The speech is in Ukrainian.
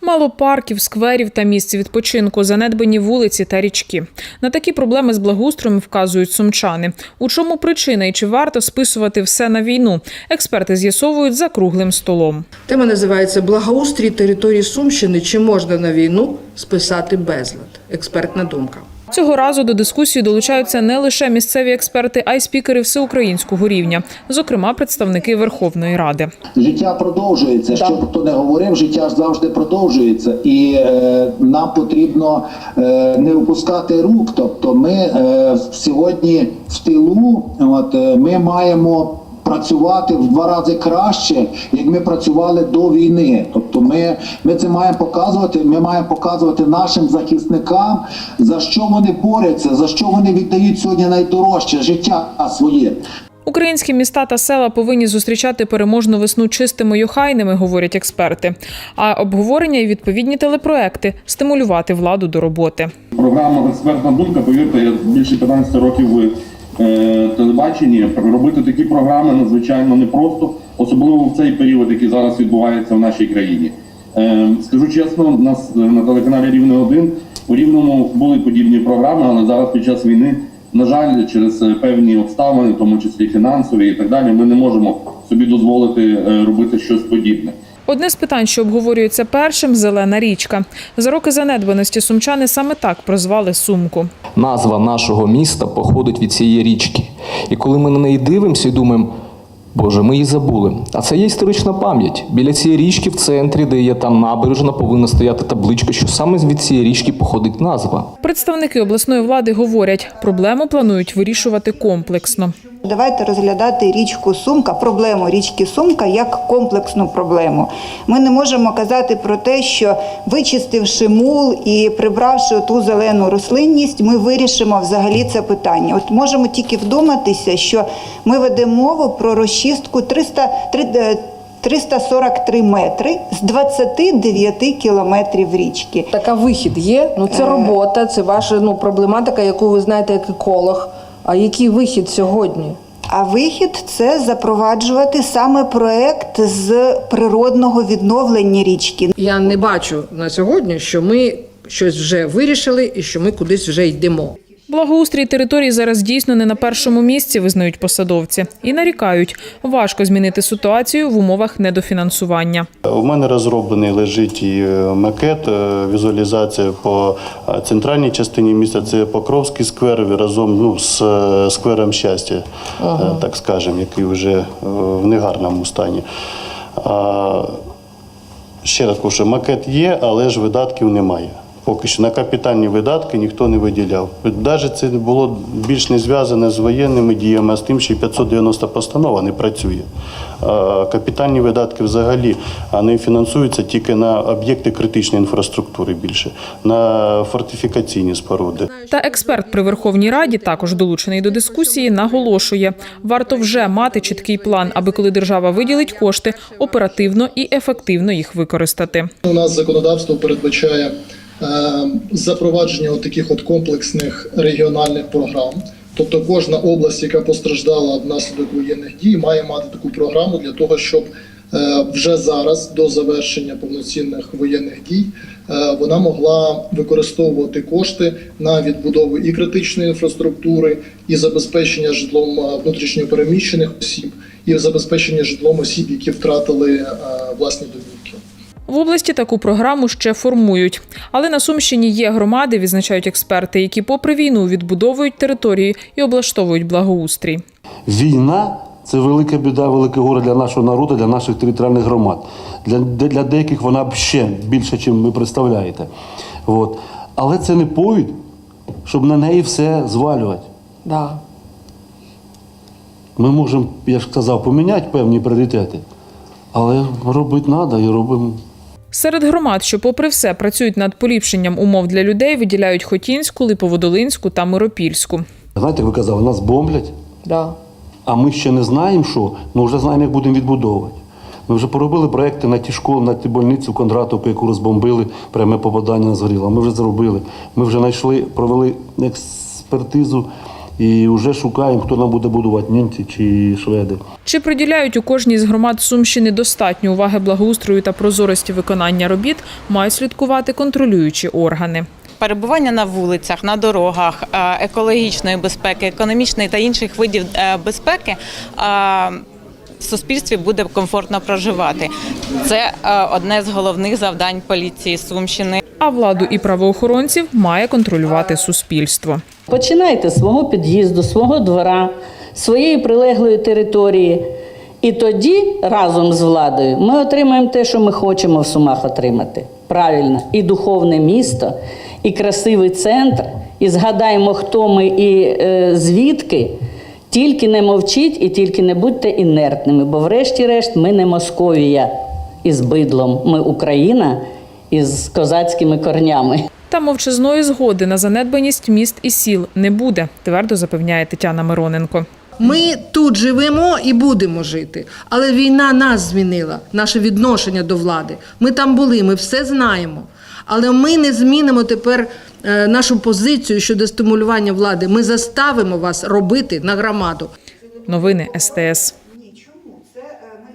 Мало парків, скверів та місць відпочинку, занедбані вулиці та річки. На такі проблеми з благоустроєм вказують сумчани. У чому причина і чи варто списувати все на війну? Експерти з'ясовують за круглим столом. Тема називається Благоустрій території Сумщини. Чи можна на війну списати безлад? Експертна думка. Цього разу до дискусії долучаються не лише місцеві експерти, а й спікери всеукраїнського рівня, зокрема представники Верховної Ради. Життя продовжується. Що б хто не говорив, життя ж завжди продовжується, і е, нам потрібно е, не опускати рук. Тобто, ми е, сьогодні в тилу, от е, ми маємо. Працювати в два рази краще, як ми працювали до війни. Тобто, ми, ми це маємо показувати. Ми маємо показувати нашим захисникам, за що вони борються, за що вони віддають сьогодні найдорожче життя своє. Українські міста та села повинні зустрічати переможну весну чистими й охайними, говорять експерти. А обговорення і відповідні телепроекти стимулювати владу до роботи. Програма експертна думка, повірте, я більше 15 років телебаченні. Робити такі програми надзвичайно непросто, особливо в цей період, який зараз відбувається в нашій країні. Е, скажу чесно, у нас е, на телеканалі Рівне 1 у Рівному були подібні програми, але зараз під час війни, на жаль, через е, певні обставини, в тому числі фінансові і так далі, ми не можемо собі дозволити е, робити щось подібне. Одне з питань, що обговорюється першим зелена річка. За роки занедбаності сумчани саме так прозвали сумку. Назва нашого міста походить від цієї річки. І коли ми на неї дивимося і думаємо, Боже, ми її забули. А це є історична пам'ять. Біля цієї річки в центрі, де є там набережна, повинна стояти табличка, що саме від цієї річки походить назва. Представники обласної влади говорять, проблему планують вирішувати комплексно. Давайте розглядати річку Сумка, проблему річки Сумка як комплексну проблему. Ми не можемо казати про те, що вичистивши мул і прибравши ту зелену рослинність, ми вирішимо взагалі це питання. От можемо тільки вдуматися, що ми ведемо мову про розчистку 300, три- е, 343 метри з 29 кілометрів річки. Така вихід є. Ну це робота, це ваша ну проблематика, яку ви знаєте як еколог. А який вихід сьогодні? А вихід це запроваджувати саме проект з природного відновлення річки. Я не бачу на сьогодні, що ми щось вже вирішили і що ми кудись вже йдемо. Благоустрій території зараз дійсно не на першому місці, визнають посадовці, і нарікають, важко змінити ситуацію в умовах недофінансування. У мене розроблений лежить і е, макет, е, візуалізація по е, центральній частині міста. Це Покровський сквер разом ну, з сквером щастя, е, так скажемо, який вже в негарному стані. Ще раз кажу, макет є, але ж видатків немає. Поки що на капітальні видатки ніхто не виділяв. Навіть це було більш не зв'язане з воєнними діями, а з тим, що і 590 постанова не працює. Капітальні видатки взагалі вони фінансуються тільки на об'єкти критичної інфраструктури більше, на фортифікаційні споруди. Та експерт при Верховній Раді, також долучений до дискусії, наголошує, варто вже мати чіткий план, аби коли держава виділить кошти, оперативно і ефективно їх використати. У нас законодавство передбачає запровадження от таких от комплексних регіональних програм. Тобто кожна область, яка постраждала внаслідок воєнних дій, має мати таку програму для того, щоб е, вже зараз, до завершення повноцінних воєнних дій, е, вона могла використовувати кошти на відбудову і критичної інфраструктури, і забезпечення житлом е, внутрішньопереміщених осіб, і забезпечення житлом осіб, які втратили власні домівки. В області таку програму ще формують. Але на Сумщині є громади, відзначають експерти, які, попри війну, відбудовують території і облаштовують благоустрій. Війна це велика біда, велике горе для нашого народу, для наших територіальних громад. Для, для деяких вона ще більше, ніж ви представляєте. От. Але це не повід, щоб на неї все звалювати. Да. Ми можемо, я ж сказав, поміняти певні пріоритети, але робити треба і робимо. Серед громад, що, попри все, працюють над поліпшенням умов для людей, виділяють Хотінську, Липоводолинську та Миропільську. Знаєте, ви казали, нас бомблять, Да. а ми ще не знаємо, що, але вже знаємо, як будемо відбудовувати. Ми вже поробили проекти на ті школи, на ті больницю в Кондратовку, яку розбомбили, пряме попадання згоріло. Ми вже зробили. Ми вже знайшли, провели експертизу І вже шукаємо, хто нам буде будувати, німці чи шведи. Чи приділяють у кожній з громад Сумщини достатньо уваги благоустрою та прозорості виконання робіт, мають слідкувати контролюючі органи. Перебування на вулицях, на дорогах, е, екологічної безпеки, економічної та інших видів е, безпеки. е, В суспільстві буде комфортно проживати. Це одне з головних завдань поліції Сумщини. А владу і правоохоронців має контролювати суспільство. Починайте з свого під'їзду, свого двора, своєї прилеглої території. І тоді разом з владою ми отримаємо те, що ми хочемо в Сумах отримати. Правильно, і духовне місто, і красивий центр, і згадаємо, хто ми і е, звідки. Тільки не мовчіть і тільки не будьте інертними, бо врешті-решт ми не Московія із бидлом, ми Україна із козацькими корнями. Та мовчазної згоди на занедбаність міст і сіл не буде, твердо запевняє Тетяна Мироненко. Ми тут живемо і будемо жити, але війна нас змінила, наше відношення до влади. Ми там були, ми все знаємо. Але ми не змінимо тепер е, нашу позицію щодо стимулювання влади. Ми заставимо вас робити на громаду. Новини СТС.